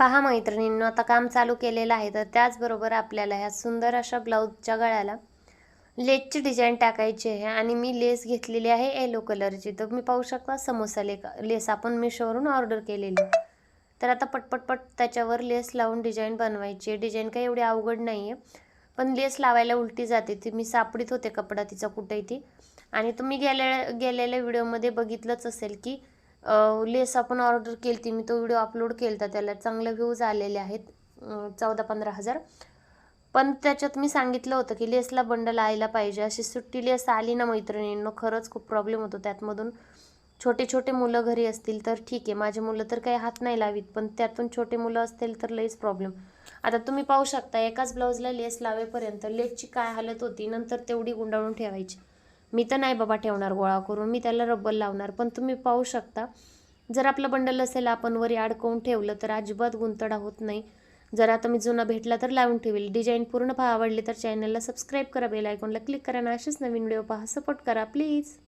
पहा मैत्रिणींनो आता काम चालू केलेलं आहे तर त्याचबरोबर आपल्याला ह्या सुंदर अशा ब्लाऊजच्या गळ्याला लेसची डिझाईन टाकायची आहे आणि मी लेस घेतलेली आहे येलो कलरची. तर मी पाहू शकता समोसा ले लेस आपण मिशोवरून ऑर्डर केलेली. तर आता पटपटपट त्याच्यावर लेस लावून डिझाईन बनवायची आहे. डिझाईन काही एवढी अवघड नाही आहे पण लेस लावायला उलटी जाते. ती मी सापडीत होते कपडा तिचा कुठेही ती. आणि तुम्ही गेल्या गेलेल्या व्हिडिओमध्ये बघितलंच असेल की लेस आपण ऑर्डर केली ती मी तो व्हिडिओ अपलोड केला त्याला चांगले व्ह्यूज आलेले आहेत चौदा पंधरा हजार. पण त्याच्यात मी सांगितलं होतं की लेसला बंडल आयला पाहिजे अशी सुट्टी लेस आली ना मैत्रिणींनो खरंच खूप प्रॉब्लेम होतो. त्यातमधून छोटे छोटे मुलं घरी असतील तर ठीक आहे माझे मुलं तर काही हात नाही लावीत पण त्यातून छोटे मुलं असतील तर लईच प्रॉब्लेम आता तुम्ही पाहू शकता एकाच ब्लाऊजला लेस लावेपर्यंत लेसची काय हालत होती नंतर तेवढी गुंडाळून ठेवायची. मी तर नाही बाबा ठेवणार गोळा करून मी त्याला रब्बल लावणार. पण तुम्ही पाहू शकता जर आपलं बंडल असेल आपण वरी अडकवून ठेवलं तर अजिबात गुंतडा होत नाही. जर आता मी जुना भेटला तर लावून ठेवेल. डिझाईन पूर्ण पहा आवडली तर चॅनलला सबस्क्राईब करा बेल आयकॉनला क्लिक करा आणि असेच नवीन व्हिडिओ पहा. सपोर्ट करा प्लीज